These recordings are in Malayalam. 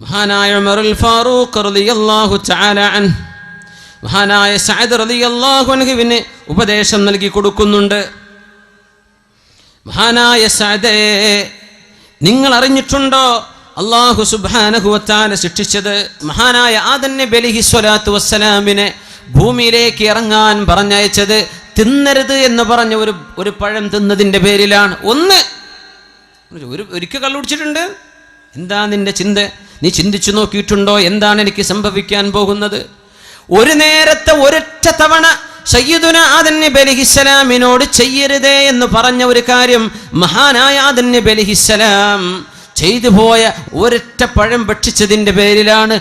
മഹാനായ ഉമറുൽ ഫാറൂഖ് റളിയല്ലാഹു തആല അൻഹു. മഹാനായ സഅദ് റളിയല്ലാഹു അൻഹുവിന് ഉപദേശം നൽകി കൊടുക്കുന്നുണ്ട്. മഹാനായ സഅദേ നിങ്ങൾ അറിഞ്ഞിട്ടുണ്ടോ അള്ളാഹു തആല ശിക്ഷിച്ചത്? മഹാനായ ആദൻ ബലിഹി സ്വലാത്തു വസ്സലാമിനെ ഭൂമിയിലേക്ക് ഇറങ്ങാൻ പറഞ്ഞയച്ചത് തിന്നരുത് എന്ന് പറഞ്ഞ ഒരു ഒരു പഴം തിന്നതിന്റെ പേരിലാണ്. ഒന്ന് ഒരു ഒരിക്കൽ കള്ളുടിച്ചിട്ടുണ്ട്. എന്താ നിന്റെ ചിന്ത? നീ ചിന്തിച്ചു നോക്കിയിട്ടുണ്ടോ? എന്താണ് എനിക്ക് സംഭവിക്കാൻ പോകുന്നത്? ഒരു നേരത്തെ ഒരൊറ്റ തവണ സയ്യിദുന ആദൻ ബലിഹിസ്സലാമിനോട് ചെയ്യരുതേ എന്ന് പറഞ്ഞ ഒരു കാര്യം മഹാനായ ആദൻ ബലിഹിസ്സലാം ചെയ്തു പോയ ഒരൊറ്റ പഴം ഭക്ഷിച്ചതിന്റെ പേരിലാണ്.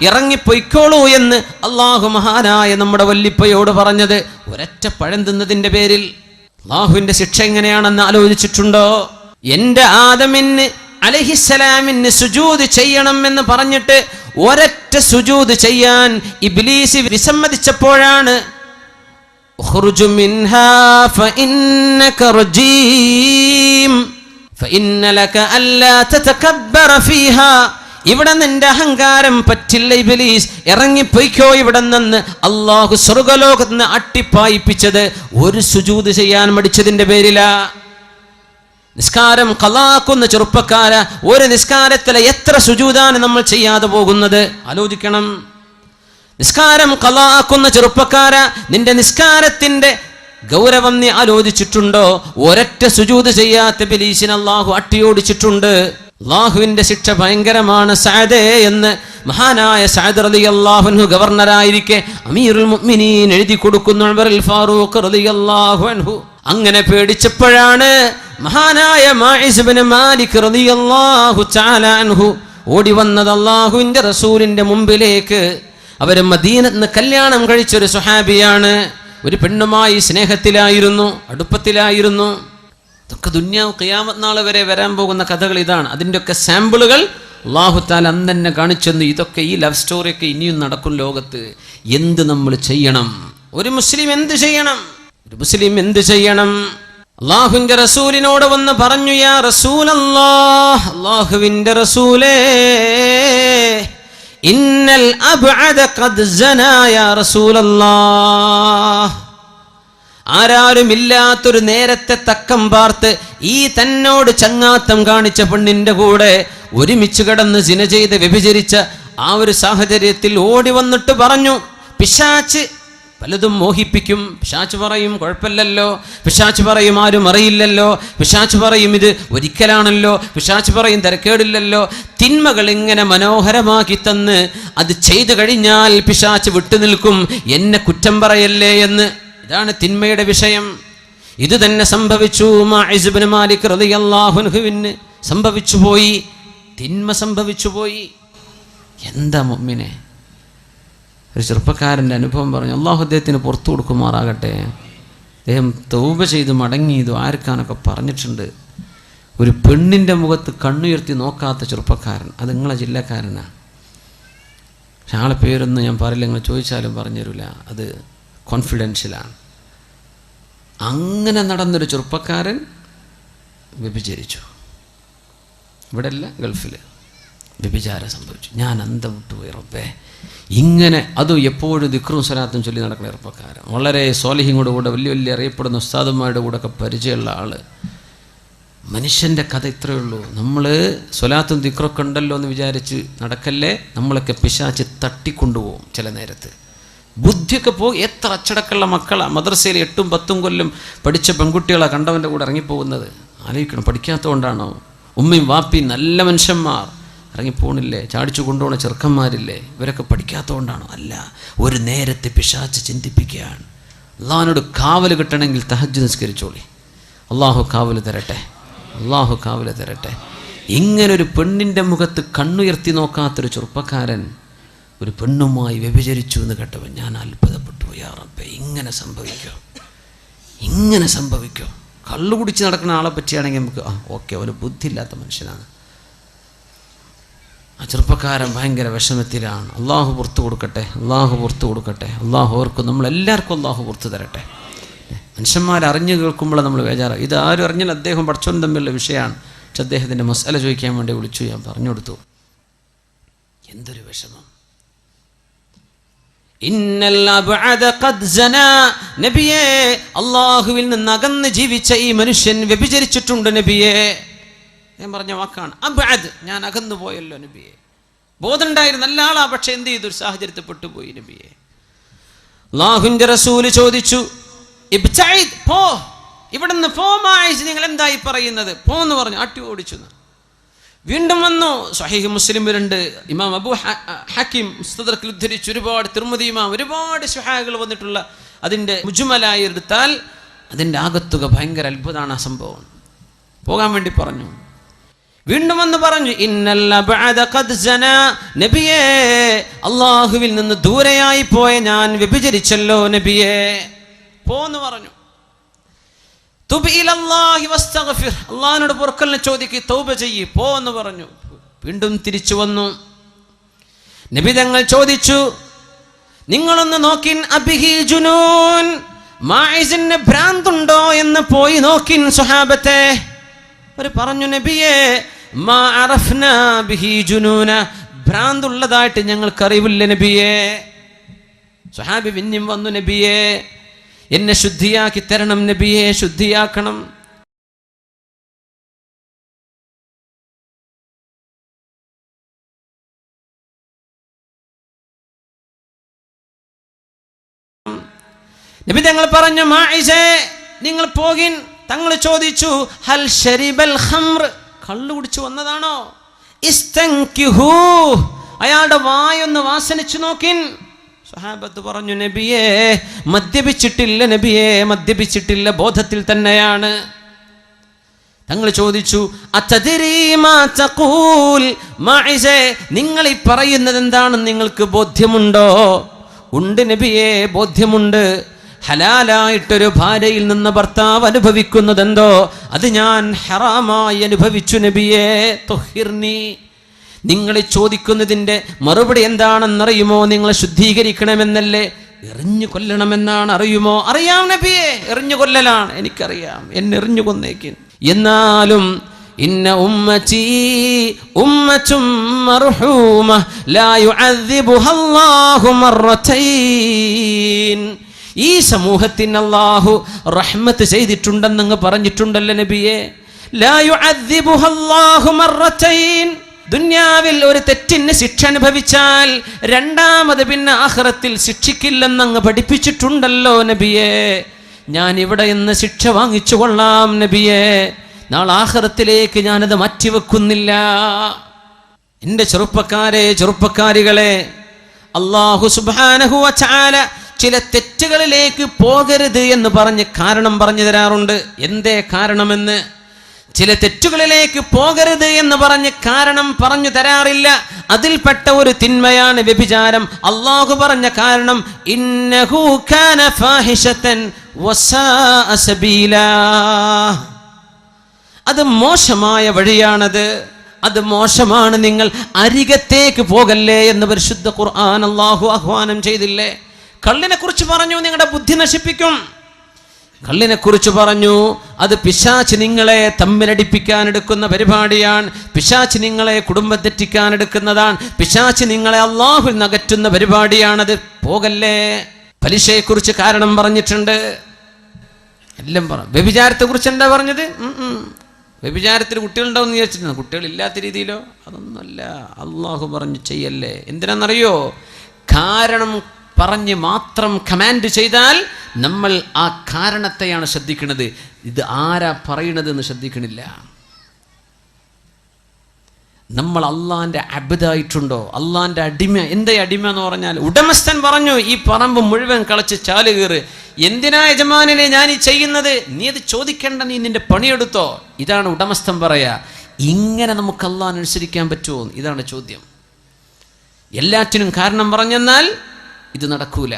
ഇറങ്ങിപ്പൊയ്ക്കോളൂ എന്ന് അള്ളാഹു മഹാനായ നമ്മുടെ വല്ലിപ്പയോട് പറഞ്ഞത്. ഒരൊറ്റ പഴം തിന്നതിന്റെ പേരിൽ അള്ളാഹുവിന്റെ ശിക്ഷ എങ്ങനെയാണെന്ന് ആലോചിച്ചിട്ടുണ്ടോ? എന്റെ ആദമിന് അലഹിസലാമിന് സുജൂത് ചെയ്യണം എന്ന് പറഞ്ഞിട്ട് ഒരറ്റ സുജൂത് ചെയ്യാൻ ഇബ്ലീസ് വിസമ്മതിച്ചപ്പോഴാണ് ഇവിടെ നിന്റെ അഹങ്കാരം പറ്റില്ല ഇബിലീസ് ഇറങ്ങിപ്പോയിക്കോ ഇവിടെ നിന്ന്. അള്ളാഹു സ്വർഗലോകത്ത് നിന്ന് അട്ടിപ്പായിപ്പിച്ചത് ഒരു സുജൂത് ചെയ്യാൻ മടിച്ചതിന്റെ പേരിലാ. നിസ്കാരം കലാക്കുന്ന ചെറുപ്പക്കാര ഒരു നിസ്കാരത്തിലെ എത്ര സുജൂതാണ് നമ്മൾ ചെയ്യാതെ പോകുന്നത്? ആലോചിക്കണം. നിസ്കാരം കലാക്കുന്ന ചെറുപ്പക്കാര നിന്റെ നിസ്കാരത്തിന്റെ ഗൗരവം നീ ആലോചിച്ചിട്ടുണ്ടോ? ഒരൊറ്റ സുജൂത് ചെയ്യാത്ത ബലീസിന് അള്ളാഹു അട്ടിയോടിച്ചിട്ടുണ്ട്. അള്ളാഹുവിന്റെ ശിക്ഷ ഭയങ്കരമാണ്. സാദേ എന്ന് മഹാനായ സാദർ അലി അള്ളാഹുനു ഗവർണറായിരിക്കെ അമീറുൽ മുഅ്മിനീൻ എഴുതി കൊടുക്കുന്നു ഫാറൂഖ് റളിയല്ലാഹു അൻഹു. അങ്ങനെ പേടിച്ചപ്പോഴാണ് മഹാനായ മാലിക് റളിയല്ലാഹു തആല അൻഹു ഓടി വന്നത് അള്ളാഹുവിന്റെ റസൂലിന്റെ മുമ്പിലേക്ക്. അവർ മദീനത്ത് കല്യാണം കഴിച്ചൊരു സുഹാബിയാണ് ഒരു പെണ്ണുമായി സ്നേഹത്തിലായിരുന്നു അടുപ്പത്തിലായിരുന്നു. ഇതൊക്കെ ദുന്യാവ് ഖിയാമത്ത് നാൾ വരെ വരാൻ പോകുന്ന കഥകൾ ഇതാണ്. അതിന്റെയൊക്കെ സാമ്പിളുകൾ അള്ളാഹുത്താൽ അന്ന് തന്നെ കാണിച്ചെന്ന്. ഇതൊക്കെ ഈ ലവ് സ്റ്റോറിയൊക്കെ ഇനിയും നടക്കും ലോകത്ത്. എന്ത് നമ്മൾ ചെയ്യണം? ഒരു മുസ്ലിം എന്ത് ചെയ്യണം? ഒരു മുസ്ലിം എന്ത് ചെയ്യണം? അള്ളാഹുവിന്റെ റസൂലിനോട് വന്ന് പറഞ്ഞു യാ റസൂൽ അള്ളാഹുവിന്റെ റസൂലേ ഇന്നൽ ആരാരുമില്ലാത്തൊരു നേരത്തെ തക്കം പാർത്ത് ഈ തന്നോട് ചങ്ങാത്തം കാണിച്ച പെണ്ണിന്റെ കൂടെ ഒരുമിച്ച് കിടന്ന് സിന ചെയ്ത് വ്യഭിചരിച്ച ആ ഒരു സാഹചര്യത്തിൽ ഓടി വന്നിട്ട് പറഞ്ഞു പിശാച്ച് പലതും മോഹിപ്പിക്കും. പിശാച്ച് പറയും കുഴപ്പമില്ലല്ലോ. പിശാച്ച് പറയും ആരും അറിയില്ലല്ലോ. പിശാച്ച് പറയും ഇത് ഒരിക്കലാണല്ലോ. പിശാച്ച് പറയും തിരക്കേടില്ലല്ലോ. തിന്മകൾ ഇങ്ങനെ മനോഹരമാക്കി തന്ന് അത് ചെയ്തു കഴിഞ്ഞാൽ പിശാച്ച് വിട്ടുനിൽക്കും എന്നെ കുറ്റം പറയല്ലേ എന്ന്. ഇതാണ് തിന്മയുടെ വിഷയം. ഇത് തന്നെ സംഭവിച്ചു മാലിക് റളിയല്ലാഹുൻഹുവിന് സംഭവിച്ചു പോയി. തിന്മ സംഭവിച്ചു പോയി. എന്താ മുമ്മിനെ? ഒരു ചെറുപ്പക്കാരന്റെ അനുഭവം പറഞ്ഞു അള്ളാഹു അദ്ദേഹത്തിന് പുറത്തു കൊടുക്കുമാറാകട്ടെ. അദ്ദേഹം തൗബ ചെയ്ത് മടങ്ങിയതും ആർക്കാനൊക്കെ പറഞ്ഞിട്ടുണ്ട്. ഒരു പെണ്ണിന്റെ മുഖത്ത് കണ്ണുയർത്തി നോക്കാത്ത ചെറുപ്പക്കാരൻ അത് നിങ്ങളെ ജില്ലക്കാരനാണ് പക്ഷെ ആളെ പേരൊന്നും ഞാൻ പറയില്ല നിങ്ങൾ ചോദിച്ചാലും പറഞ്ഞുതരില്ല. അത് കോൺഫിഡൻഷ്യലാണ് അങ്ങനെ നടന്നൊരു ചെറുപ്പക്കാരൻ വ്യഭിചരിച്ചു. ഇവിടെ അല്ല ഗൾഫിൽ വ്യഭിചാരം സംഭവിച്ചു. ഞാൻ അന്തം വിട്ടുപോയി റബ്ബേ. ഇങ്ങനെ അത് എപ്പോഴും ദിക്റും സ്വലാത്തും ചൊല്ലി നടക്കുന്ന ചെറുപ്പക്കാരൻ വളരെ സോലഹിങ്ങോട് കൂടെ വലിയ വലിയ അറിയപ്പെടുന്ന ഉസ്താദന്മാരുടെ കൂടെ ഒക്കെ പരിചയമുള്ള ആൾ. മനുഷ്യന്റെ കഥ ഇത്രയേ ഉള്ളൂ. നമ്മൾ സ്വലാത്തും ദിക്റൊക്കെ ഉണ്ടല്ലോ എന്ന് വിചാരിച്ച് നടക്കല്ലേ നമ്മളൊക്കെ പിശാച്ച് തട്ടിക്കൊണ്ടുപോകും ചില നേരത്ത്. ബുദ്ധിയൊക്കെ പോകും. എത്ര അച്ചടക്കമുള്ള മക്കളാണ് മദ്രസയിൽ എട്ടും പത്തും കൊല്ലം പഠിച്ച പെൺകുട്ടികളാണ് കണ്ടവന്റെ കൂടെ ഇറങ്ങിപ്പോകുന്നത്. ആലോചിക്കണം പഠിക്കാത്തതുകൊണ്ടാണോ? ഉമ്മയും വാപ്പിയും നല്ല മനുഷ്യന്മാർ. ഇറങ്ങിപ്പോണില്ലേ? ചാടിച്ചു കൊണ്ടുപോണ ചെറുക്കന്മാരില്ലേ? ഇവരൊക്കെ പഠിക്കാത്തതുകൊണ്ടാണോ അല്ല ഒരു നേരത്തെ പിശാച്ച് ചിന്തിപ്പിക്കുകയാണ്. അള്ളാഹിനോട് കാവൽ കിട്ടണമെങ്കിൽ തഹജ് നിസ്കരിച്ചോളി. അള്ളാഹു കാവൽ തരട്ടെ. അള്ളാഹു കാവൽ തരട്ടെ. ഇങ്ങനൊരു പെണ്ണിന്റെ മുഖത്ത് കണ്ണുയർത്തി നോക്കാത്തൊരു ചെറുപ്പക്കാരൻ ഒരു പെണ്ണുമായി വ്യഭിചരിച്ചു എന്ന് കേട്ടപ്പോൾ ഞാൻ അത്ഭുതപ്പെട്ടു യാറപ്പേ ഇങ്ങനെ സംഭവിക്കോ? ഇങ്ങനെ സംഭവിക്കോ? കള്ളു കുടിച്ച് നടക്കുന്ന ആളെ പറ്റിയാണെങ്കിൽ നമുക്ക് ആ ഓക്കെ അവന് ബുദ്ധിയില്ലാത്ത മനുഷ്യനാണ്. ആ ചെറുപ്പക്കാരൻ ഭയങ്കര വിഷമത്തിലാണ്. അള്ളാഹു പുറത്തു കൊടുക്കട്ടെ അള്ളാഹു പുറത്തു കൊടുക്കട്ടെ. അള്ളാഹു ഓർക്കും നമ്മളെല്ലാവർക്കും അള്ളാഹു പുറത്തു തരട്ടെ. മനുഷ്യന്മാർ അറിഞ്ഞു കേൾക്കുമ്പോൾ നമ്മൾ ബേജാറ് ഇത് ആരും അറിഞ്ഞാൽ അദ്ദേഹം പഠിച്ചോൻ തമ്മിലുള്ള വിഷയമാണ്. പക്ഷെ അദ്ദേഹത്തിന്റെ മസാല ചോദിക്കാൻ വേണ്ടി വിളിച്ചു ഞാൻ പറഞ്ഞു കൊടുത്തു. എന്തൊരു വിഷമം. നബിയേ അള്ളാഹുവിൽ നിന്ന് അകന്ന് ജീവിച്ച ഈ മനുഷ്യൻ വ്യഭിചരിച്ചിട്ടുണ്ട് നബിയേ. ഞാൻ പറഞ്ഞ വാക്കാണ്. അബ്അദ്. ഞാൻ അകന്നു പോയല്ലോ നബിയെ. ബോധമുണ്ടായിരുന്നു നല്ല ആളാ പക്ഷെ എന്ത് ചെയ്തു? സാഹചര്യത്തിൽ പെട്ടുപോയി നബിയെ. അള്ളാഹുവിന്റെ റസൂൽ ചോദിച്ചു പോ. ഇവിടുന്ന് പോ മായിച്ച് നിങ്ങൾ എന്തായി പറയുന്നത്? പോന്ന് പറഞ്ഞു അട്ടി ഓടിച്ചു വീണ്ടും വന്നു. സഹീഹ് മുസ്ലിമിലുണ്ട് ഇമാം അബു ഹക്കിം മുസ്തദർക്കിൽ ഉദ്ധരിച്ച് ഒരുപാട് തിരുമതി ഇമാം ഒരുപാട് സുഹാകൾ വന്നിട്ടുള്ള അതിന്റെ മുജുമലായി എടുത്താൽ അതിന്റെ ആകത്തുക ഭയങ്കര അത്ഭുതമാണ് ആ സംഭവം. പോകാൻ വേണ്ടി പറഞ്ഞു. വീണ്ടും വന്ന് പറഞ്ഞു. നബിയേ അള്ളാഹുവിൽ നിന്ന് ദൂരെയായി പോയ ഞാൻ വ്യഭിചരിച്ചല്ലോ നബിയേ. പോന്ന് പറഞ്ഞു. അള്ളാഹിനോട് പൊറുക്കലിനെ ചോദിക്ക് തൗബ ചെയ്യ് പോ എന്ന് പറഞ്ഞു. വീണ്ടും തിരിച്ചു വന്നു. നബി തങ്ങൾ ചോദിച്ചു നിങ്ങളൊന്ന് നോക്കിൻ അബിഹി ജുനൂൻ ഭ്രാന്തുണ്ടോ എന്ന് പോയി നോക്കിൻ സുഹാബത്തെ. അവർ പറഞ്ഞു നബിയെ മാ അറഫ്ന ബിഹി ജുനൂന. ഭ്രാന്തുള്ളതായിട്ട് ഞങ്ങൾക്കറിവില്ല നബിയെ. സുഹാബി പിന്നെയും വന്നു നബിയെ. എന്നെ ശുദ്ധിയാക്കി തരണം നബിയെ ശുദ്ധിയാക്കണം. നബി തങ്ങൾ പറഞ്ഞു മായിസേ നിങ്ങൾ പോകിൻ. തങ്ങൾ ചോദിച്ചു ഹൽ ഷരിബൽ ഖംർ? കള്ളു കുടിച്ചു വന്നതാണോ? അയാളുടെ വായൊന്ന് വാസനിച്ചു നോക്കിൻ. സഹാബത്ത് പറഞ്ഞു നബിയെ മദ്യപിച്ചിട്ടില്ല നബിയെ മദ്യപിച്ചിട്ടില്ല ബോധത്തിൽ തന്നെയാണ്. തങ്ങൾ ചോദിച്ചു നിങ്ങൾ ഈ പറയുന്നത് എന്താണെന്ന് നിങ്ങൾക്ക് ബോധ്യമുണ്ടോ? ഉണ്ട് നബിയെ ബോധ്യമുണ്ട്. ഹലാലായിട്ടൊരു ഭാര്യയിൽ നിന്ന് ഭർത്താവ് അനുഭവിക്കുന്നതെന്തോ? അത് ഞാൻ ഹറാമായി അനുഭവിച്ചു നബിയേ തൊഹിർനി. നിങ്ങൾ ചോദിക്കുന്നതിന്റെ മറുപടി എന്താണെന്നറിയുമോ? നിങ്ങളെ ശുദ്ധീകരിക്കണമെന്നല്ലേ? എറിഞ്ഞു കൊല്ലണമെന്നാണ് അറിയുമോ? അറിയാം നബിയെ എറിഞ്ഞു കൊല്ലലാണ്. എനിക്കറിയാം എന്നെ എറിഞ്ഞു കൊന്നേക്കും. എന്നാലും ഇന്ന ഉമ്മച്ചി ഉമ്മച്ചും മർഹൂമ ലാ മർറതൈൻ. ഈ സമൂഹത്തിന് അള്ളാഹു റഹ്മത്ത് ചെയ്തിട്ടുണ്ടെന്നങ്ങ് പറഞ്ഞിട്ടുണ്ടല്ലോ നബിയെ? ദുന്യാവിൽ ഒരു തെറ്റിന് ശിക്ഷ അനുഭവിച്ചാൽ രണ്ടാമത് പിന്നെ ആഹ്റത്തിൽ ശിക്ഷിക്കില്ലെന്നങ്ങ് പഠിപ്പിച്ചിട്ടുണ്ടല്ലോ നബിയെ. ഞാൻ ഇവിടെ ഇന്ന് ശിക്ഷ വാങ്ങിച്ചു കൊള്ളാം നബിയെ. നാളെ ആഹ്റത്തിലേക്ക് ഞാനത് മാറ്റിവെക്കുന്നില്ല. എന്റെ ചെറുപ്പക്കാരെ ചെറുപ്പക്കാരികളെ അള്ളാഹു സുബാനഹുവ ചില തെറ്റുകളിലേക്ക് പോകരുത് എന്ന് പറഞ്ഞ് കാരണം പറഞ്ഞു തരാറുണ്ട്. എന്തേ കാരണമെന്ന്? ചില തെറ്റുകളിലേക്ക് പോകരുത് എന്ന് പറഞ്ഞ് കാരണം പറഞ്ഞു തരാറില്ല. അതിൽപ്പെട്ട ഒരു തിന്മയാണ് വ്യഭിചാരം. അള്ളാഹു പറഞ്ഞ കാരണം അത് മോശമായ വഴിയാണത്. അത് മോശമാണ് നിങ്ങൾ അരികത്തേക്ക് പോകല്ലേ എന്ന് പരിശുദ്ധ ഖുർആൻ അള്ളാഹു ആഹ്വാനം ചെയ്തില്ലേ? കള്ളിനെ കുറിച്ച് പറഞ്ഞു നിങ്ങളുടെ ബുദ്ധി നശിപ്പിക്കും. കള്ളിനെ കുറിച്ച് പറഞ്ഞു അത് പിശാച്ച് നിങ്ങളെ തമ്മിലടിപ്പിക്കാൻ എടുക്കുന്ന പരിപാടിയാണ്. പിശാച്ച് നിങ്ങളെ കുടുംബം തെറ്റിക്കാൻ എടുക്കുന്നതാണ് പിശാച്ച് നിങ്ങളെ അള്ളാഹു നകറ്റുന്ന പരിപാടിയാണത്. പോകല്ലേ? പലിശയെക്കുറിച്ച് കാരണം പറഞ്ഞിട്ടുണ്ട്. എല്ലാം പറഞ്ഞു വ്യഭിചാരത്തെ കുറിച്ച് എന്താ പറഞ്ഞത്? വ്യഭിചാരത്തിൽ കുട്ടികളുണ്ടാവും വിചാരിച്ചിരുന്നു കുട്ടികളില്ലാത്ത രീതിയിലോ? അതൊന്നുമല്ല. അള്ളാഹു പറഞ്ഞു ചെയ്യല്ലേ. എന്തിനാണെന്നറിയോ? കാരണം പറഞ്ഞ് മാത്രം കമാൻഡ് ചെയ്താൽ നമ്മൾ ആ കാരണത്തെയാണ് ശ്രദ്ധിക്കുന്നത്. ഇത് ആരാ പറയണത് എന്ന് ശ്രദ്ധിക്കണില്ല. നമ്മൾ അള്ളാന്റെ അബിതായിട്ടുണ്ടോ അള്ളാന്റെ അടിമ. എന്തേ അടിമ എന്ന് പറഞ്ഞാൽ ഉടമസ്ഥൻ പറഞ്ഞു ഈ പറമ്പ് മുഴുവൻ കളച്ച് ചാൽ കീറ്. എന്തിനാ യജമാനെ ഞാൻ ഈ ചെയ്യുന്നത്? നീ അത് ചോദിക്കേണ്ട നീ നിന്റെ പണിയെടുത്തോ. ഇതാണ് ഉടമസ്ഥൻ പറയാ. ഇങ്ങനെ നമുക്ക് അള്ളാൻ അനുസരിക്കാൻ പറ്റുമോ? ഇതാണ് ചോദ്യം. എല്ലാറ്റിനും കാരണം പറഞ്ഞെന്നാൽ ഇത് നടക്കൂല.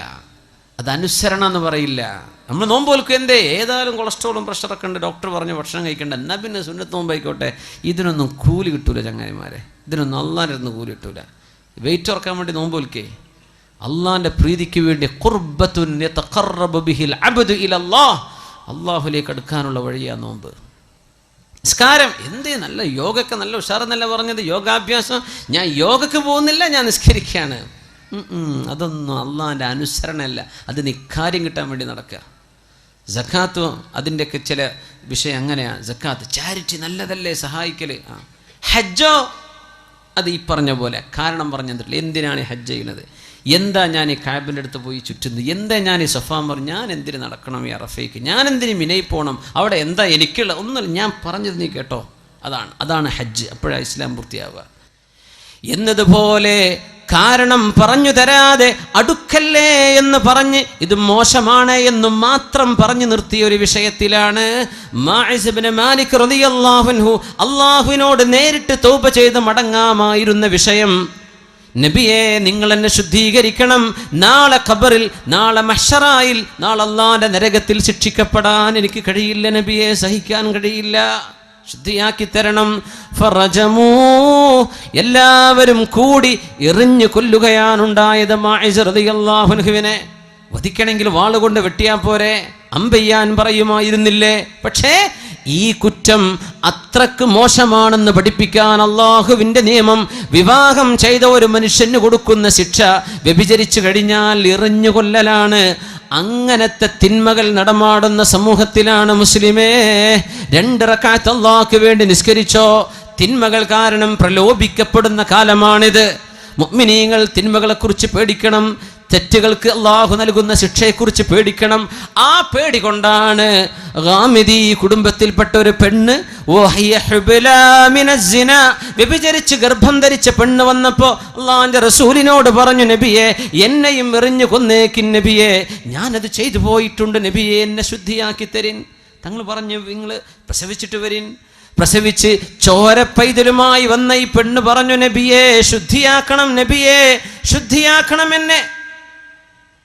അത് അനുസരണം എന്ന് പറയില്ല. നമ്മൾ നോമ്പ് നോമ്പോൽക്കും എന്തേ? ഏതായാലും കൊളസ്ട്രോളും പ്രഷറൊക്കെ ഉണ്ട്. ഡോക്ടർ പറഞ്ഞ് ഭക്ഷണം കഴിക്കണ്ട. എന്നാൽ പിന്നെ സുന്നത്ത് നോമ്പായിക്കോട്ടെ. ഇതിനൊന്നും കൂലി കിട്ടൂല ചങ്ങായിമാരെ. ഇതിനൊന്നും അള്ളാന്റെ കൂലി കിട്ടൂല. വെയിറ്റ് ഉറക്കാൻ വേണ്ടി നോമ്പ് നോമ്പോൽക്കേ അള്ളാന്റെ പ്രീതിക്ക് വേണ്ടി അള്ളാഹുലേക്ക് അടുക്കാനുള്ള വഴിയാ നോമ്പ്. നിസ്കാരം. എന്തേ? നല്ല യോഗക്ക് നല്ല ഉഷാറെന്നല്ല പറഞ്ഞത്? യോഗാഭ്യാസം. ഞാൻ യോഗക്ക് പോകുന്നില്ല ഞാൻ നിസ്കരിക്കുകയാണ് അതൊന്നും അള്ളാഹിന്റെ അനുസരണമല്ല അത് നിക്കാര്യം കിട്ടാൻ വേണ്ടി നടക്കുക. ജക്കാത്ത് അതിന്റെയൊക്കെ ചില വിഷയം അങ്ങനെയാണ് ജക്കാത്ത് ചാരിറ്റി നല്ലതല്ലേ സഹായിക്കൽ ഹജ്ജോ? അത് ഈ പറഞ്ഞ പോലെ. കാരണം പറഞ്ഞു തന്നിട്ടില്ല എന്തിനാണ് ഈ ഹജ്ജ് ചെയ്യുന്നത്? എന്താ ഞാൻ ഈ കാബിന്റെ അടുത്ത് പോയി ചുറ്റുന്നത്? എന്താ ഞാൻ ഈ പറഞ്ഞു ഞാൻ എന്തിന് നടക്കണം ഈ അറഫയ്ക്ക്? ഞാൻ എന്തിന് മിനയിൽ പോകണം അവിടെ എന്താ എനിക്കുള്ള ഒന്നല്ല ഞാൻ പറഞ്ഞത് നീ കേട്ടോ. അതാണ്. അതാണ് ഹജ്ജ്. അപ്പോഴാണ് ഇസ്ലാം പൂർത്തിയാവുക. എന്നതുപോലെ കാരണം പറഞ്ഞു തരാതെ അടുക്കല്ലേ എന്ന് പറഞ്ഞ് ഇത് മോശമാണ് എന്ന് മാത്രം പറഞ്ഞു നിർത്തിയ ഒരു വിഷയത്തിലാണ് മാലിക് അള്ളാഹുവിനോട് നേരിട്ട് തൗബ ചെയ്ത് മടങ്ങാമായിരുന്ന വിഷയം. നബിയെ നിങ്ങൾ എന്നെ ശുദ്ധീകരിക്കണം. നാളെ ഖബറിൽ നാളെ മഷറായിൽ നാളെ അള്ളാന്റെ നരകത്തിൽ ശിക്ഷിക്കപ്പെടാൻ എനിക്ക് കഴിയില്ല നബിയെ സഹിക്കാൻ കഴിയില്ല. ശുദ്ധിയാക്കി തരണം. ഫറജമൂ. എല്ലാവരും കൂടി എറിഞ്ഞു കൊല്ലുകയാണുണ്ടായത് മാഹിനെ വധിക്കണമെങ്കിൽ വാളുകൊണ്ട് വെട്ടിയാൽ പോരെ. അമ്പയ്യാൻ പറയുമായിരുന്നില്ലേ? പക്ഷേ ഈ കുറ്റം അത്രയ്ക്ക് മോശമാണെന്ന് പഠിപ്പിക്കാൻ അള്ളാഹുവിന്റെ നിയമം വിവാഹം ചെയ്ത ഒരു മനുഷ്യന് കൊടുക്കുന്ന ശിക്ഷ വ്യഭിചരിച്ചു കഴിഞ്ഞാൽ എറിഞ്ഞു കൊല്ലലാണ്. അങ്ങനത്തെ തിന്മകൾ നടമാടുന്ന സമൂഹത്തിലാണ് മുസ്ലിമേ. രണ്ടിറക്കാത്ത അള്ളാഹ്ക്ക് വേണ്ടി നിസ്കരിച്ചോ. തിന്മകൾ കാരണം പ്രലോഭിക്കപ്പെടുന്ന കാലമാണിത്. മുഅ്മിനീങ്ങൾ തിന്മകളെക്കുറിച്ച് പേടിക്കണം. തെറ്റുകൾക്ക് അള്ളാഹു നൽകുന്ന ശിക്ഷയെക്കുറിച്ച് പേടിക്കണം. ആ പേടി കൊണ്ടാണ് ഗാമിദി കുടുംബത്തിൽപ്പെട്ട ഒരു പെണ്ണ്. വ്യഭിചരിച്ച് ഗർഭം ധരിച്ച പെണ്ണ് വന്നപ്പോ അള്ളാഹിന്റെ റസൂലിനോട് പറഞ്ഞു നബിയെ എന്നെയും എറിഞ്ഞു കൊന്നേക്കിൻ നബിയെ ഞാനത് ചെയ്തു പോയിട്ടുണ്ട് നബിയെ എന്നെ ശുദ്ധിയാക്കി തരിൻ. തങ്ങൾ പറഞ്ഞു നിങ്ങൾ പ്രസവിച്ചിട്ട് വരിൻ. പ്രസവിച്ച് ചോര പൈതലുമായി വന്ന ഈ പെണ്ണ് പറഞ്ഞു നബിയെ ശുദ്ധിയാക്കണം നബിയെ ശുദ്ധിയാക്കണം എന്നെ.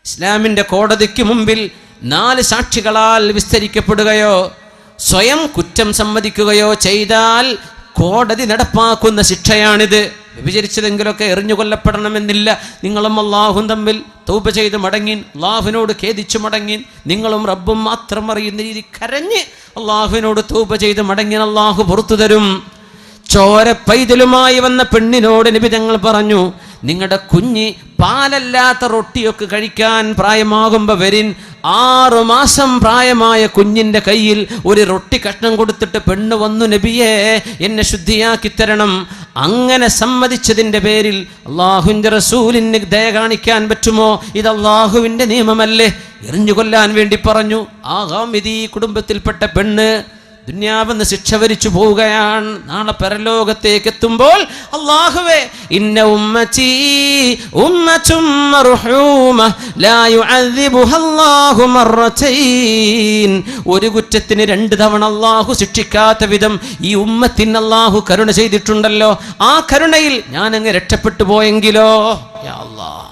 ഇസ്ലാമിന്റെ കോടതിക്ക് മുമ്പിൽ നാല് സാക്ഷികളാൽ വിസ്തരിക്കപ്പെടുകയോ സ്വയം കുറ്റം സമ്മതിക്കുകയോ ചെയ്താൽ കോടതി നടപ്പാക്കുന്ന ശിക്ഷയാണിത്. വിഭജിച്ചതെങ്കിലൊക്കെ എറിഞ്ഞു കൊല്ലപ്പെടണമെന്നില്ല നിങ്ങളും അള്ളാഹും തമ്മിൽ തൗപ ചെയ്ത് മടങ്ങിൻ അള്ളാഹുവിനോട് ഖേദിച്ചു മടങ്ങിൻ നിങ്ങളും റബ്ബും മാത്രം അറിയുന്ന രീതി കരഞ്ഞ് അള്ളാഹുവിനോട് തൗപ ചെയ്ത് മടങ്ങിൻ അള്ളാഹു പുറത്തു തരും. ചോര പൈതലുമായി വന്ന പെണ്ണിനോട് നബി തങ്ങൾ പറഞ്ഞു നിങ്ങളുടെ കുഞ്ഞ് പാലല്ലാത്ത റൊട്ടിയൊക്കെ കഴിക്കാൻ പ്രായമാകുമ്പോൾ വരിൻ. ആറു മാസം പ്രായമായ കുഞ്ഞിന്റെ കയ്യിൽ ഒരു റൊട്ടി കഷ്ണം കൊടുത്തിട്ട് പെണ്ണ് വന്നു നബിയെ എന്നെ ശുദ്ധിയാക്കി തരണം. അങ്ങനെ സമ്മതിച്ചതിന്റെ പേരിൽ അള്ളാഹുവിന്റെ റസൂലിന് ദയ കാണിക്കാൻ പറ്റുമോ? ഇത് അള്ളാഹുവിന്റെ നിയമമല്ലേ? എറിഞ്ഞു കൊല്ലാൻ വേണ്ടി പറഞ്ഞു. ആകാം ഇത് ഈ കുടുംബത്തിൽപ്പെട്ട പെണ്ണ് ദുന്യാവെന്ന് ശിക്ഷ വരിച്ചു പോവുകയാണ്. നാളെ പരലോകത്തേക്ക് എത്തുമ്പോൾ അള്ളാഹുവേ ഇന്ന ഉമ്മച്ചി ഒരു കുറ്റത്തിന് രണ്ട് തവണ അള്ളാഹു ശിക്ഷിക്കാത്ത വിധം ഈ ഉമ്മത്തിന് അള്ളാഹു കരുണ ചെയ്തിട്ടുണ്ടല്ലോ. ആ കരുണയിൽ ഞാൻ അങ്ങ് രക്ഷപ്പെട്ടു പോയെങ്കിലോ? അല്ലാഹ്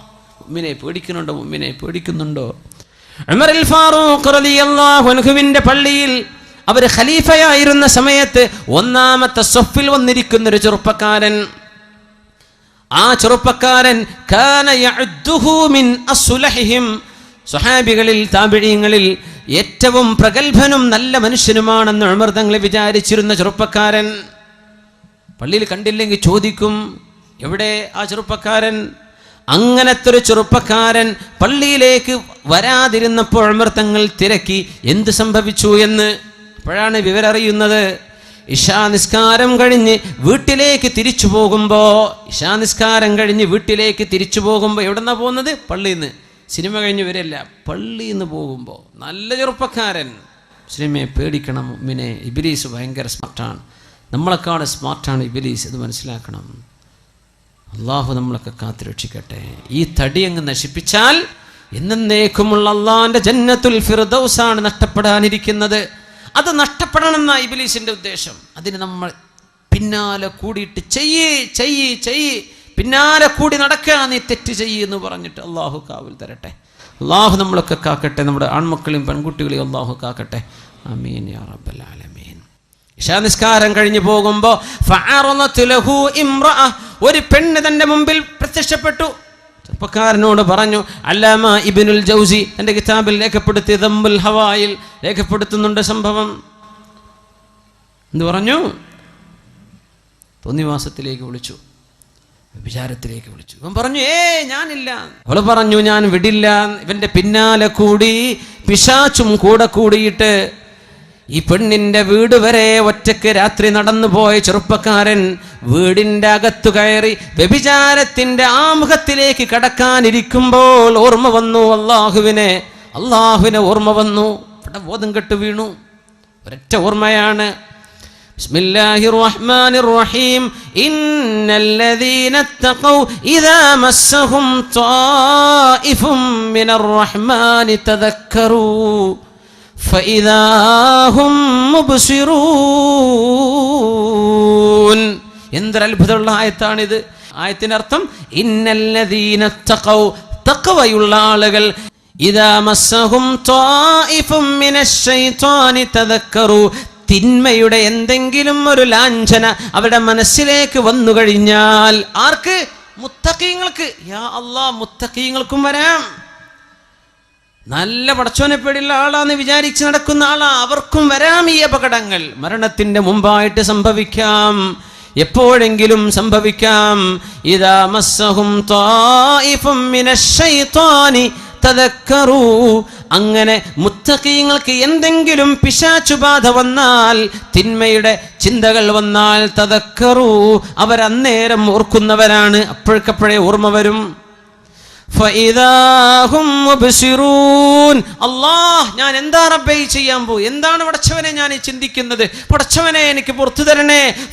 ഉമ്മിനെ പേടിക്കുന്നുണ്ടോ? ഉമ്മിനെ പേടിക്കുന്നുണ്ടോ? ഫാറൂഖ് റളിയല്ലാഹു അൻഹുവിന്റെ പള്ളിയിൽ അവർ ഖലീഫയായിരുന്ന സമയത്ത് ഒന്നാമത്തെ സൊഫിൽ വന്നിരിക്കുന്ന ഒരു ചെറുപ്പക്കാരൻ. ആ ചെറുപ്പക്കാരൻ സ്വഹാബികളിൽ താബിഴീങ്ങളിൽ ഏറ്റവും പ്രഗത്ഭനും നല്ല മനുഷ്യനുമാണെന്ന് ഉമർ തങ്ങൾ വിചാരിച്ചിരുന്ന ചെറുപ്പക്കാരൻ. പള്ളിയിൽ കണ്ടില്ലെങ്കിൽ ചോദിക്കും എവിടെ ആ ചെറുപ്പക്കാരൻ? അങ്ങനത്തെ ഒരു ചെറുപ്പക്കാരൻ പള്ളിയിലേക്ക് വരാതിരുന്നപ്പോൾ ഉമർ തങ്ങൾ തിരക്കി എന്ത് സംഭവിച്ചു? എന്ന് അപ്പോഴാണ് വിവരറിയുന്നത്. ഇഷാ നിസ്കാരം കഴിഞ്ഞ് വീട്ടിലേക്ക് തിരിച്ചു പോകുമ്പോൾ ഇഷാ നിസ്കാരം കഴിഞ്ഞ് വീട്ടിലേക്ക് തിരിച്ചു പോകുമ്പോൾ എവിടെന്നാ പോകുന്നത്? പള്ളിയിൽ നിന്ന് സിനിമ കഴിഞ്ഞ് വരില്ല. പള്ളിയിൽ നിന്ന് പോകുമ്പോൾ നല്ല ചെറുപ്പക്കാരൻ. സിനിമയെ പേടിക്കണം മിനെ ഇബിലീസ് ഭയങ്കര സ്മാർട്ടാണ്. നമ്മളെക്കാട് സ്മാർട്ടാണ് ഇബിലീസ് ഇത് മനസ്സിലാക്കണം. അള്ളാഹു നമ്മളൊക്കെ കാത്തു രക്ഷിക്കട്ടെ. ഈ തടി അങ്ങ് നശിപ്പിച്ചാൽ എന്നേക്കുമുള്ള അള്ളാന്റെ ജന്നത്തുൽ ഫിർദൗസാണ് നഷ്ടപ്പെടാനിരിക്കുന്നത്. അത് നഷ്ടപ്പെടണമെന്ന ഇബിലീസിന്റെ ഉദ്ദേശം. അതിന് നമ്മൾ പിന്നാലെ കൂടിയിട്ട് ചെയ്യേ ചെയ്യേ ചെയ്യ്. പിന്നാലെ കൂടി നടക്കുക നീ തെറ്റ് ചെയ്യ് എന്ന് പറഞ്ഞിട്ട് അള്ളാഹു കാവിൽ തരട്ടെ. അള്ളാഹു നമ്മളൊക്കെ കാക്കട്ടെ നമ്മുടെ ആൺമക്കളെയും പെൺകുട്ടികളെയും അള്ളാഹു കാക്കട്ടെ. അമീൻ യാ റബ്ബൽ ആലമീൻ. ഇശാ നിസ്കാരം കഴിഞ്ഞു പോകുമ്പോൾ ഒരു പെണ്ണ് തന്റെ മുമ്പിൽ പ്രത്യക്ഷപ്പെട്ടു. ചെറുപ്പക്കാരനോട് പറഞ്ഞു അല്ലാമ ഇബിനുൽ ജൗസി എന്റെ കിതാബിൽ രേഖപ്പെടുത്തിയ ദമ്പുൽ ഹവായിൽ രേഖപ്പെടുത്തുന്നുണ്ട് സംഭവം. എന്ന് പറഞ്ഞു? തോന്നിവാസത്തിലേക്ക് വിളിച്ചു. വിചാരത്തിലേക്ക് വിളിച്ചു. ഇവൻ പറഞ്ഞു ഏ ഞാനില്ല. അവൾ പറഞ്ഞു ഞാൻ വിടില്ല. ഇവന്റെ പിന്നാലെ കൂടി പിശാച്ചും കൂടെ കൂടിയിട്ട് ഈ പെണ്ണിന്റെ വീട് വരെ ഒറ്റയ്ക്ക് രാത്രി നടന്നു പോയ ചെറുപ്പക്കാരൻ വീടിന്റെ അകത്തു കയറി വ്യഭിചാരത്തിന്റെ ആമുഖത്തിലേക്ക് കടക്കാനിരിക്കുമ്പോൾ ഓർമ്മ വന്നു അള്ളാഹുവിനെ അള്ളാഹുവിനെ ഓർമ്മ വന്നു ഇവിടെ ബോധം കെട്ടു വീണു ഒരൊറ്റ ഓർമ്മയാണ് بسم الله الرحمن الرحيم إن الذين اتقوا إذا مسهم طائف من الرحمن تذكروا എന്തൊരത്ഭുതമുള്ള ആയത്താണിത്. ആയത്തിന്റെ അർത്ഥം ഇന്നല്ലദീന തക്കവയുള്ള ആളുകൾ. ഇതാ മസ്സഹും തിന്മയുടെ എന്തെങ്കിലും ഒരു ലാഞ്ചന അവരുടെ മനസ്സിലേക്ക് വന്നു കഴിഞ്ഞാൽ ആർക്ക്? മുത്തക്കീങ്ങൾക്ക് യാ അള്ളാ മുത്തക്കീങ്ങൾക്കും വരാം. നല്ല പടച്ചോനെ പേടിയുള്ള ആളാന്ന് വിചാരിച്ച് നടക്കുന്ന ആളാ. അവർക്കും വരാം ഈ അപകടങ്ങൾ. മരണത്തിന്റെ മുമ്പായിട്ട് സംഭവിക്കാം. എപ്പോഴെങ്കിലും സംഭവിക്കാം. ഇതാ മസ്സഹും അങ്ങനെ മുത്തക്കീങ്ങൾക്ക് എന്തെങ്കിലും പിശാചുബാധ വന്നാൽ തിന്മയുടെ ചിന്തകൾ വന്നാൽ തതക്കറൂ അവരന്നേരം ഓർക്കുന്നവരാണ്. അപ്പോഴക്കപ്പോഴേ ഓർമ്മ വരും. അല്ലാഹ് ഞാൻ എന്താ റബ്ബേ ചെയ്യാൻ പോ എന്താണ് പടച്ചവനെ ഞാൻ ചിന്തിക്കുന്നത്? പടച്ചവനെ എനിക്ക് പുറത്തു തരണേ.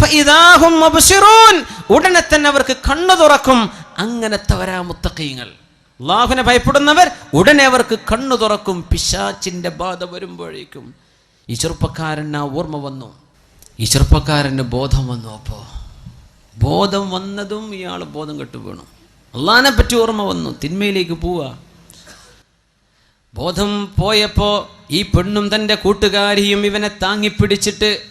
ഉടനെ തന്നെ അവർക്ക് കണ്ണു തുറക്കും. അങ്ങനത്തെ വരാ മുത്തഖീങ്ങൾ. അള്ളാഹുവിനെ ഭയപ്പെടുന്നവർ ഉടനെ അവർക്ക് കണ്ണു തുറക്കും. പിശാച്ചിന്റെ ബാധ വരുമ്പോഴേക്കും. ഈ ചെറുപ്പക്കാരന് ആ ഓർമ്മ വന്നു. ഈ ചെറുപ്പക്കാരന് ബോധം വന്നു അപ്പോ. ബോധം വന്നതും ഇയാൾ ബോധം കെട്ടു വീണു. അള്ളാഹിനെ പറ്റി ഓർമ്മ വന്നു. തിന്മയിലേക്ക് പോവുക. ബോധം പോയപ്പോൾ ഈ പെണ്ണും തന്റെ കൂട്ടുകാരിയും ഇവനെ താങ്ങിപ്പിടിച്ചിട്ട്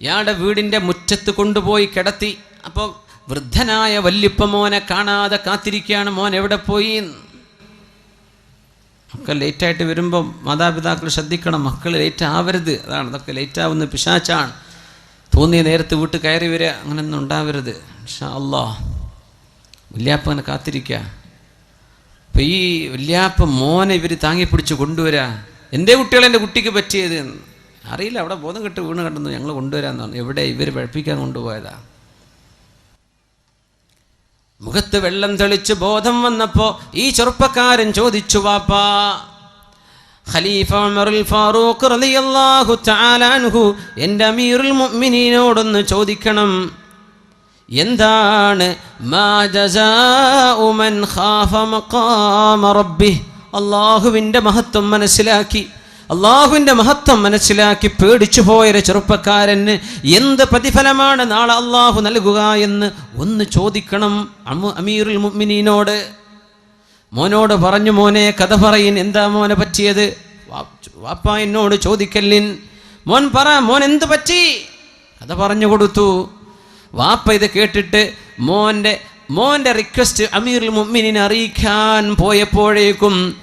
ഇയാളുടെ വീടിന്റെ മുറ്റത്ത് കൊണ്ടുപോയി കിടത്തി. അപ്പോൾ വൃദ്ധനായ വല്യപ്പ മോനെ കാണാതെ കാത്തിരിക്കുകയാണ്. മോൻ എവിടെ പോയി? ഒക്കെ ലേറ്റായിട്ട് വരുമ്പോൾ മാതാപിതാക്കൾ ശ്രദ്ധിക്കണം. മക്കൾ ലേറ്റ് ആവരുത്. അതാണ് അതൊക്കെ ലേറ്റാവുന്ന പിശാച്ചാണ് തോന്നിയ നേരത്ത് വീട്ടിൽ കയറി വരിക അങ്ങനെയൊന്നും ഉണ്ടാവരുത്. ഷാ അല്ലാ വല്യാപ്പ കാത്തിരിക്ക. അപ്പം ഈ വല്യാപ്പ മോനെ ഇവർ താങ്ങിപ്പിടിച്ച് കൊണ്ടുവരാ. എന്റെ കുട്ടികൾ എന്റെ കുട്ടിക്ക് പറ്റിയത് അറിയില്ല അവിടെ ബോധം കെട്ട് വീണ് കണ്ടെന്ന് ഞങ്ങൾ കൊണ്ടുവരാമെന്നാണ് എവിടെ ഇവർ പഴപ്പിക്കാൻ കൊണ്ടുപോയതാ? മുഖത്ത് വെള്ളം തെളിച്ച് ബോധം വന്നപ്പോ ഈ ചെറുപ്പക്കാരൻ ചോദിച്ചു വാപ്പാ ഖലീഫ ഉമറുൽ ഫാറൂഖ് റളിയല്ലാഹു തആല അൻഹു എന്റെ അമീറുൽ മുഅ്മിനീനോടൊന്ന് ചോദിക്കണം. എന്താണ്? അള്ളാഹുവിന്റെ മഹത്വം മനസ്സിലാക്കി. അള്ളാഹുവിന്റെ മഹത്വം മനസ്സിലാക്കി പേടിച്ചു പോയൊരു ചെറുപ്പക്കാരന് എന്ത് പ്രതിഫലമാണ് നാളെ അള്ളാഹു നൽകുക എന്ന് ഒന്ന് ചോദിക്കണം അമു അമീറുൽ മുഅ്മിനീനോട്. മോനോട് പറഞ്ഞു മോനെ കഥ പറയിൻ എന്താ മോനെ പറ്റിയത്? വാപ്പ എന്നോട് ചോദിക്കല്ലിൻ. മോൻ പറ മോൻ എന്ത് പറ്റി? കഥ പറഞ്ഞു കൊടുത്തു. വാപ്പ ഇത് കേട്ടിട്ട് മോന്റെ മോന്റെ റിക്വസ്റ്റ് അമീർ മുഅ്മിനീനെ അറിയിക്കാൻ പോയപ്പോഴേക്കും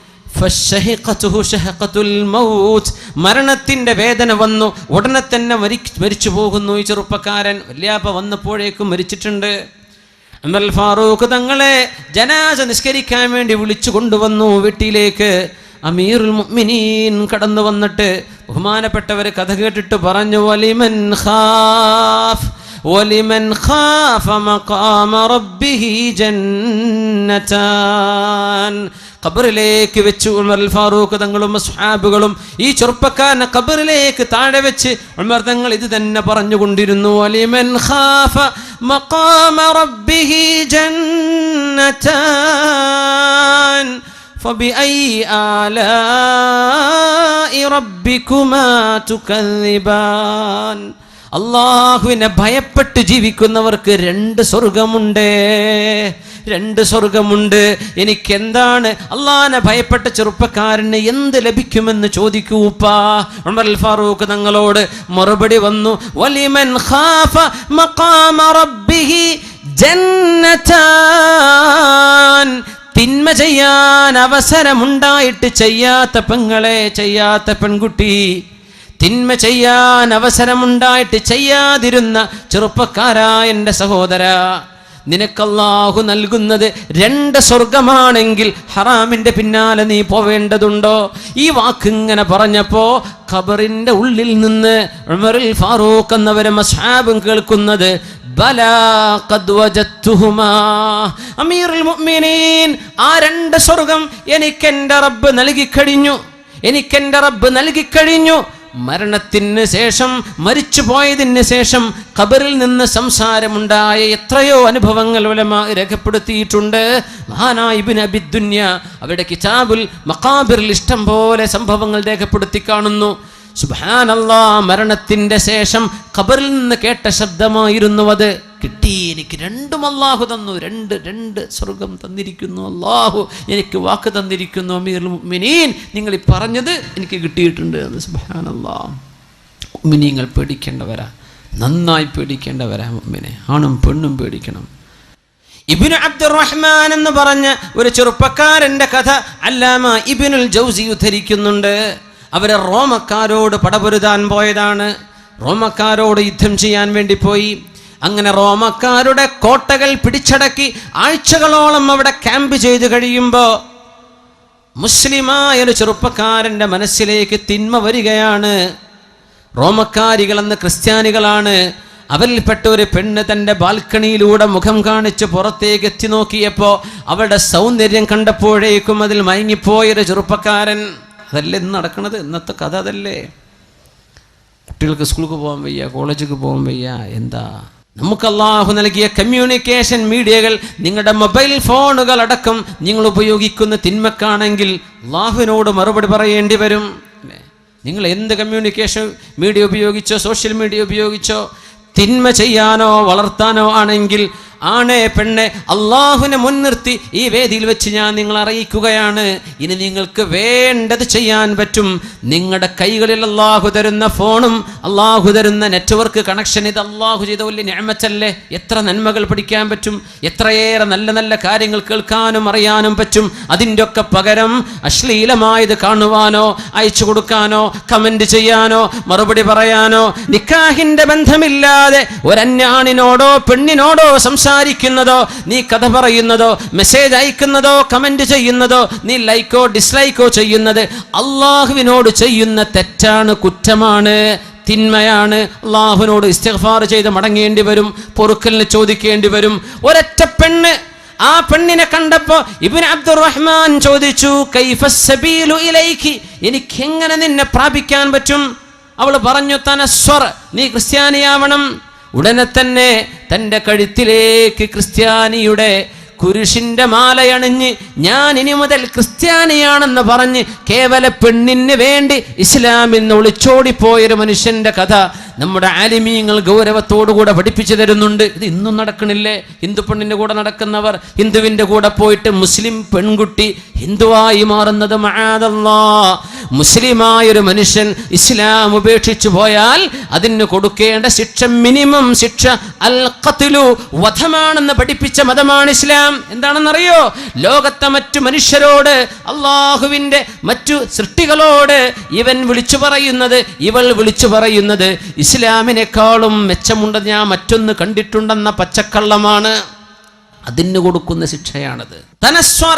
മരണത്തിന്റെ വേദന വന്നു ഉടനെ തന്നെ മരി മരിച്ചു പോകുന്നു ഈ ചെറുപ്പക്കാരൻ. വല്യാപ്പ വന്നപ്പോഴേക്കും മരിച്ചിട്ടുണ്ട്. അമൽ ഫാറൂഖ് തങ്ങളെ ജനാസ നിസ്കരിക്കാൻ വേണ്ടി വിളിച്ചു കൊണ്ടുവന്നു വീട്ടിലേക്ക്. അമീറുൽ മുഅ്മിനീൻ കടന്നു വന്നിട്ട് ബഹുമാനപ്പെട്ടവർ കഥ കേട്ടിട്ട് പറഞ്ഞു വലിമൻ ഖാഫ്. വലിമൻ ഖാഫ മഖാമ റബ്ബിഹി ജന്നതാൻ ഖബറിലേക്ക് വെച്ച് ഉമർ അൽ ഫാറൂഖ് തങ്ങളും സ്വഹാബുകളും ഈ ചെറുപ്പക്കാരനെ ഖബറിലേക്ക് താഴെ വെച്ച് ഉമർ തങ്ങൾ ഇത് തന്നെ പറഞ്ഞുകൊണ്ടിരുന്നു വലിമൻ ഖാഫ മഖാമ റബ്ബിഹി ജന്നതാൻ فبأي آلاء ربكما تكذبان അള്ളാഹുവിനെ ഭയപ്പെട്ട് ജീവിക്കുന്നവർക്ക് രണ്ട് സ്വർഗമുണ്ട്. രണ്ട് സ്വർഗമുണ്ട്. എനിക്ക് എന്താണ് അള്ളാഹിനെ ഭയപ്പെട്ട ചെറുപ്പക്കാരന് എന്ത് ലഭിക്കുമെന്ന് ചോദിക്കൂ ഉമർ അൽ ഫാറൂഖ് തങ്ങളോട് മറുപടി വന്നു വലിമൻ ഖാഫ മഖാമ റബ്ബിഹി തിന്മ ചെയ്യാൻ അവസരമുണ്ടായിട്ട് ചെയ്യാത്ത പെങ്ങളെ ചെയ്യാത്ത പെൺകുട്ടി. തിന്മ ചെയ്യാൻ അവസരമുണ്ടായിട്ട് ചെയ്യാതിരുന്ന ചെറുപ്പക്കാരാ എന്റെ സഹോദര നിനക്കല്ലാഹു നൽകുന്നത് രണ്ട് സ്വർഗമാണെങ്കിൽ ഹറാമിന്റെ പിന്നാലെ നീ പോവേണ്ടതുണ്ടോ ഈ വാക്ക് ഇങ്ങനെ പറഞ്ഞപ്പോ ഖബറിന്റെ ഉള്ളിൽ നിന്ന് ഉമറിൽ ഫാറൂഖ് എന്നവരെ മസാബും കേൾക്കുന്നത്. അമീറുൽ മുഅ്മിനീൻ ആ രണ്ട് സ്വർഗം എനിക്ക് എന്റെ റബ്ബ് നൽകിക്കഴിഞ്ഞു എനിക്ക് എന്റെ റബ്ബ് നൽകിക്കഴിഞ്ഞു മരണത്തിന് ശേഷം മരിച്ചു പോയതിന് ശേഷം ഖബറിൽ നിന്ന് സംസാരമുണ്ടായ എത്രയോ അനുഭവങ്ങൾ ഉലമ രേഖപ്പെടുത്തിയിട്ടുണ്ട്. മഹാനായ ഇബ്നു അബിദ്ദുന്യ അവരുടെ കിതാബുൽ മക്കാബിറിൽ ഇഷ്ടം പോലെ സംഭവങ്ങൾ രേഖപ്പെടുത്തി കാണുന്നു. സുബാനല്ലാ മരണത്തിന്റെ ശേഷം ഖബറിൽ നിന്ന് കേട്ട ശബ്ദമായിരുന്നു അത്. കിട്ടി എനിക്ക് രണ്ടും അള്ളാഹു തന്നു. രണ്ട് രണ്ട് സ്വർഗം തന്നിരിക്കുന്നു അള്ളാഹു എനിക്ക് വാക്ക് തന്നിരിക്കുന്നു മുഅ്മിനീൻ. നിങ്ങൾ ഈ പറഞ്ഞത് എനിക്ക് കിട്ടിയിട്ടുണ്ട് എന്ന്. സുബാനല്ലാ മുഅ്മിനീങ്ങൾ പേടിക്കേണ്ടവരാ. നന്നായി പേടിക്കേണ്ടവരാ ഉമ്മിനെ ആണും പെണ്ണും പേടിക്കണം. ഇബിനു അബ്ദുറഹ്മാൻ എന്ന് പറഞ്ഞ ഒരു ചെറുപ്പക്കാരന്റെ കഥ അല്ലാമ ഇബിനുൽ ജൗസി ഉദ്ധരിക്കുന്നുണ്ട്. അവരെ റോമക്കാരോട് പടപൊരുതാൻ പോയതാണ്. റോമക്കാരോട് യുദ്ധം ചെയ്യാൻ വേണ്ടി പോയി. അങ്ങനെ റോമക്കാരുടെ കോട്ടകൾ പിടിച്ചടക്കി ആഴ്ചകളോളം അവിടെ ക്യാമ്പ് ചെയ്തു കഴിയുമ്പോൾ മുസ്ലിമായ ഒരു ചെറുപ്പക്കാരന്റെ മനസ്സിലേക്ക് തിന്മ വരികയാണ്. റോമക്കാരികളെന്ന് ക്രിസ്ത്യാനികളാണ് അവരിൽപ്പെട്ട ഒരു പെണ്ണ് തന്റെ ബാൽക്കണിയിലൂടെ മുഖം കാണിച്ച് പുറത്തേക്ക് എത്തി നോക്കിയപ്പോൾ അവളുടെ സൗന്ദര്യം കണ്ടപ്പോഴേക്കും അതിൽ മയങ്ങിപ്പോയൊരു ചെറുപ്പക്കാരൻ. അതല്ലേ ഇന്ന് നടക്കണത്? ഇന്നത്തെ കഥ അതല്ലേ? കുട്ടികൾക്ക് സ്കൂൾക്ക് പോകാൻ വയ്യ കോളേജിലേക്ക് പോകാൻ വയ്യ എന്താ? നമുക്ക് അള്ളാഹു നൽകിയ കമ്മ്യൂണിക്കേഷൻ മീഡിയകൾ നിങ്ങളുടെ മൊബൈൽ ഫോണുകൾ അടക്കം നിങ്ങൾ ഉപയോഗിക്കുന്ന തിന്മക്കാണെങ്കിൽ അള്ളാഹുവിനോട് മറുപടി പറയേണ്ടി വരും. നിങ്ങൾ എന്ത് കമ്മ്യൂണിക്കേഷൻ മീഡിയ ഉപയോഗിച്ചോ സോഷ്യൽ മീഡിയ ഉപയോഗിച്ചോ തിന്മ ചെയ്യാനോ വളർത്താനോ ആണെങ്കിൽ ആണേ പെണ്ണെ അള്ളാഹുവിനെ മുൻനിർത്തി ഈ വേദിയിൽ വെച്ച് ഞാൻ നിങ്ങൾ അറിയിക്കുകയാണ്. ഇനി നിങ്ങൾക്ക് വേണ്ടത് ചെയ്യാൻ പറ്റും. നിങ്ങളുടെ കൈകളിൽ അള്ളാഹു തരുന്ന ഫോണും അള്ളാഹു തരുന്ന നെറ്റ്വർക്ക് കണക്ഷൻ ഇത് അള്ളാഹു ചെയ്ത വലിയ ഞാമച്ചല്ലേ എത്ര നന്മകൾ പഠിക്കാൻ പറ്റും? എത്രയേറെ നല്ല നല്ല കാര്യങ്ങൾ കേൾക്കാനും അറിയാനും പറ്റും? അതിന്റെ ഒക്കെ പകരം അശ്ലീലമായത് കാണുവാനോ അയച്ചു കൊടുക്കാനോ കമന്റ് ചെയ്യാനോ മറുപടി പറയാനോ നിക്കാഹിന്റെ ബന്ധമില്ലാതെ ഒരന്യാണിനോടോ പെണ്ണിനോടോ സംസാരിക്കുന്നതോ നീ കഥ പറയുന്നതോ മെസ്സേജ് അയക്കുന്നതോ കമന്റ് ചെയ്യുന്നതോ നീ ലൈക്കോ ഡിസ്ലൈക്കോ ചെയ്യുന്നത് അള്ളാഹുവിനോട് ചെയ്യുന്ന തെറ്റാണ് കുറ്റമാണ് തിന്മയാണ്. അള്ളാഹുവിനോട് ഇസ്തിഗ്ഫാർ ചെയ്ത് മടങ്ങേണ്ടി വരും പൊറുക്കലിന് ചോദിക്കേണ്ടി വരും. ഒരൊറ്റ പെണ്ണ് ആ പെണ്ണിനെ കണ്ടപ്പോ ഇബ്നു അബ്ദുറഹ്മാൻ ചോദിച്ചു ഇലൈക്കി എനിക്ക് എങ്ങനെ നിന്നെ പ്രാപിക്കാൻ പറ്റും? അവൾ പറഞ്ഞു തനസ്വർ നീ ക്രിസ്ത്യാനിയാവണം. ഉടനെ തന്നെ തന്റെ കഴുത്തിലേക്ക് ക്രിസ്ത്യാനിയുടെ കുരിശിന്റെ മാലയണിഞ്ഞ് ഞാൻ ഇനി മുതൽ ക്രിസ്ത്യാനിയാണെന്ന് പറഞ്ഞ് കേവല പെണ്ണിന് വേണ്ടി ഇസ്ലാമിൽ നിന്ന് ഒളിച്ചോടിപ്പോയൊരു മനുഷ്യന്റെ കഥ നമ്മുടെ ആലിമീങ്ങൾ ഗൗരവത്തോടുകൂടെ പഠിപ്പിച്ചു തരുന്നുണ്ട്. ഇത് ഇന്നും നടക്കണില്ലേ? ഹിന്ദു പെണ്ണിന്റെ കൂടെ നടക്കുന്നവർ ഹിന്ദുവിന്റെ കൂടെ പോയിട്ട് മുസ്ലിം പെൺകുട്ടി ഹിന്ദുവായി മാറുന്നത് മഹാദല്ലാ. മുസ്ലിമായൊരു മനുഷ്യൻ ഇസ്ലാം ഉപേക്ഷിച്ചു പോയാൽ അതിന് കൊടുക്കേണ്ട ശിക്ഷ മിനിമം ശിക്ഷ അൽ കത്തിലു വധമാണെന്ന് പഠിപ്പിച്ച മതമാണ് ഇസ്ലാം. എന്താണെന്നറിയോ? ലോകത്തെ മറ്റു മനുഷ്യരോട് അള്ളാഹുവിന്റെ മറ്റു സൃഷ്ടികളോട് ഇവൻ വിളിച്ചു പറയുന്നത് ഇവൾ വിളിച്ചു പറയുന്നത് ഇസ്ലാമിനേക്കാളും മെച്ചമുണ്ടെന്ന് ഞാൻ മറ്റൊന്ന് കണ്ടിട്ടുണ്ടെന്ന പച്ചക്കള്ളമാണ്. അതിന് കൊടുക്കുന്ന ശിക്ഷയാണത്. തനസ്വർ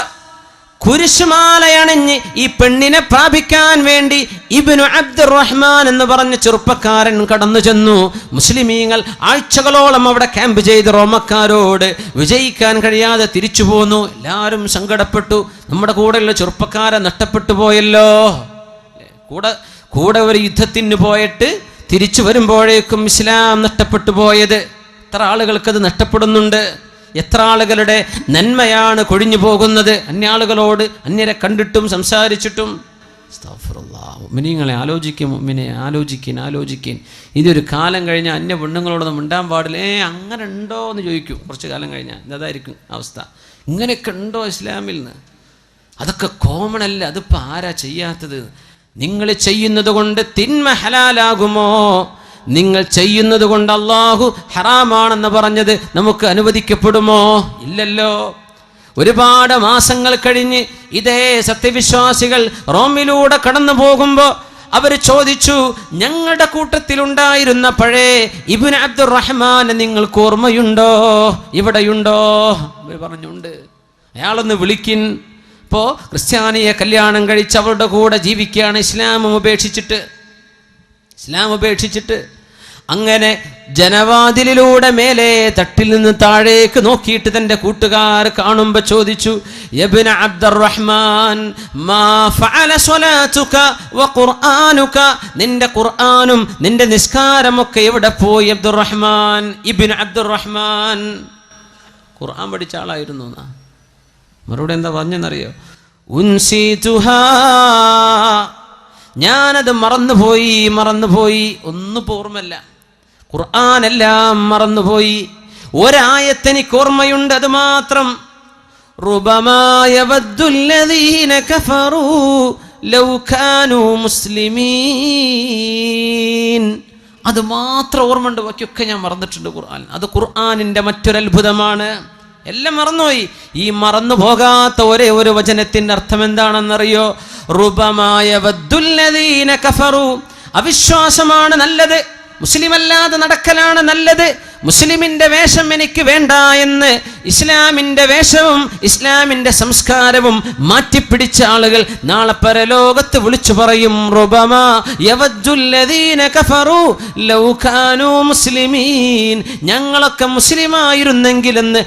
കുരിശുമാലയണിഞ്ഞ് ഈ പെണ്ണിനെ പ്രാപിക്കാൻ വേണ്ടി ഇബ്നു അബ്ദുറഹ്മാൻ എന്ന് പറഞ്ഞ ചെറുപ്പക്കാരൻ കടന്നു ചെന്നു. മുസ്ലിമീങ്ങൾ ആഴ്ചകളോളം അവിടെ ക്യാമ്പ് ചെയ്ത് റോമക്കാരോട് വിജയിക്കാൻ കഴിയാതെ തിരിച്ചു പോന്നു. എല്ലാവരും സങ്കടപ്പെട്ടു. നമ്മുടെ കൂടെയുള്ള ചെറുപ്പക്കാരെ നഷ്ടപ്പെട്ടു പോയല്ലോ? കൂടെ കൂടെ ഒരു യുദ്ധത്തിന് പോയിട്ട് തിരിച്ചു വരുമ്പോഴേക്കും ഇസ്ലാം നഷ്ടപ്പെട്ടു പോയത്. എത്ര ആളുകൾക്കത് നഷ്ടപ്പെടുന്നുണ്ട്. എത്ര ആളുകളുടെ നന്മയാണ് കൊഴിഞ്ഞു പോകുന്നത്? അന്യാളുകളോട് അന്യരെ കണ്ടിട്ടും സംസാരിച്ചിട്ടും? മിനിങ്ങളെ ആലോചിക്കും മിനെ ആലോചിക്കിൻ ആലോചിക്കിൻ. ഇതൊരു കാലം കഴിഞ്ഞാൽ അന്യ പെണ്ണുങ്ങളോടൊന്നും മിണ്ടാൻ പാടില്ല. ഏ അങ്ങനെ ഉണ്ടോ എന്ന് ചോദിക്കും. കുറച്ച് കാലം കഴിഞ്ഞാൽ ഇതായിരിക്കും അവസ്ഥ. ഇങ്ങനെയൊക്കെ ഉണ്ടോ ഇസ്ലാമിൽ നിന്ന്? അതൊക്കെ കോമൺ അല്ല. അതിപ്പോൾ ആരാ ചെയ്യാത്തത്? നിങ്ങൾ ചെയ്യുന്നത് കൊണ്ട് തിന്മ ഹലാലാകുമോ? നിങ്ങൾ ചെയ്യുന്നത് കൊണ്ട് അള്ളാഹു ഹറാമാണെന്ന് പറഞ്ഞത് നമുക്ക് അനുവദിക്കപ്പെടുമോ? ഇല്ലല്ലോ. ഒരുപാട് മാസങ്ങൾ കഴിഞ്ഞ് ഇതേ സത്യവിശ്വാസികൾ റോമിലൂടെ കടന്നു പോകുമ്പോൾ അവർ ചോദിച്ചു ഞങ്ങളുടെ കൂട്ടത്തിലുണ്ടായിരുന്ന പഴയ ഇബിൻ അബ്ദുറഹ്മാനെ നിങ്ങൾക്ക് ഓർമ്മയുണ്ടോ? ഇവിടെയുണ്ടോ? അവർ പറഞ്ഞുണ്ട്. അയാളൊന്ന് വിളിക്കിൻ. ഇപ്പോ ക്രിസ്ത്യാനിയെ കല്യാണം കഴിച്ച് അവരുടെ കൂടെ ജീവിക്കുകയാണ് ഇസ്ലാമും ഉപേക്ഷിച്ചിട്ട്. ഇസ്ലാം ഉപേക്ഷിച്ചിട്ട് അങ്ങനെ ജനവാതിലിലൂടെ മേലെ തട്ടിൽ നിന്ന് താഴേക്ക് നോക്കിയിട്ട് തന്റെ കൂട്ടുകാർ കാണുമ്പോ ചോദിച്ചു യബ്ന മാ ഫഅല സ്വലാതുക നിന്റെ ഖുർആനും നിന്റെ നിസ്കാരമൊക്കെ എവിടെ പോയി അബ്ദുറഹ്മാൻ? ഇബ്നു അബ്ദുറഹ്മാൻ. ഖുർആൻ പഠിച്ച ആളായിരുന്നു മറുപടി എന്താ പറഞ്ഞെന്നറിയോ? ഉൻസിതുഹാ ഞാനത് മറന്നുപോയി മറന്നുപോയി ഒന്നും ഓർമ്മല്ല ഖുർആാനെല്ലാം മറന്നുപോയി. ഒരായത്തെനിക്ക് ഓർമ്മയുണ്ട് അത് മാത്രം. അത് മാത്രം ഓർമ്മയുണ്ട് ബാക്കിയൊക്കെ ഞാൻ മറന്നിട്ടുണ്ട് ഖുർആൻ. അത് ഖുർആാനിന്റെ മറ്റൊരത്ഭുതമാണ്. എല്ലാം മറന്നുപോയി. ഈ മറന്നു പോകാത്ത ഒരേ ഒരു വചനത്തിന്റെ അർത്ഥം എന്താണെന്നറിയോ റുബമായ അവിശ്വാസമാണ് നല്ലത്. മുസ്ലിം അല്ലാതെ നടക്കലാണ് നല്ലത്. മുസ്ലിമിന്റെ വേഷം എനിക്ക് വേണ്ട എന്ന് ഇസ്ലാമിന്റെ വേഷവും ഇസ്ലാമിന്റെ സംസ്കാരവും മാറ്റിപ്പിടിച്ച ആളുകൾ നാളെ പരലോകത്ത് വിളിച്ചു പറയും മുസ്ലിമീൻ. ഞങ്ങളൊക്കെ മുസ്ലിമായിരുന്നെങ്കിലെന്ന്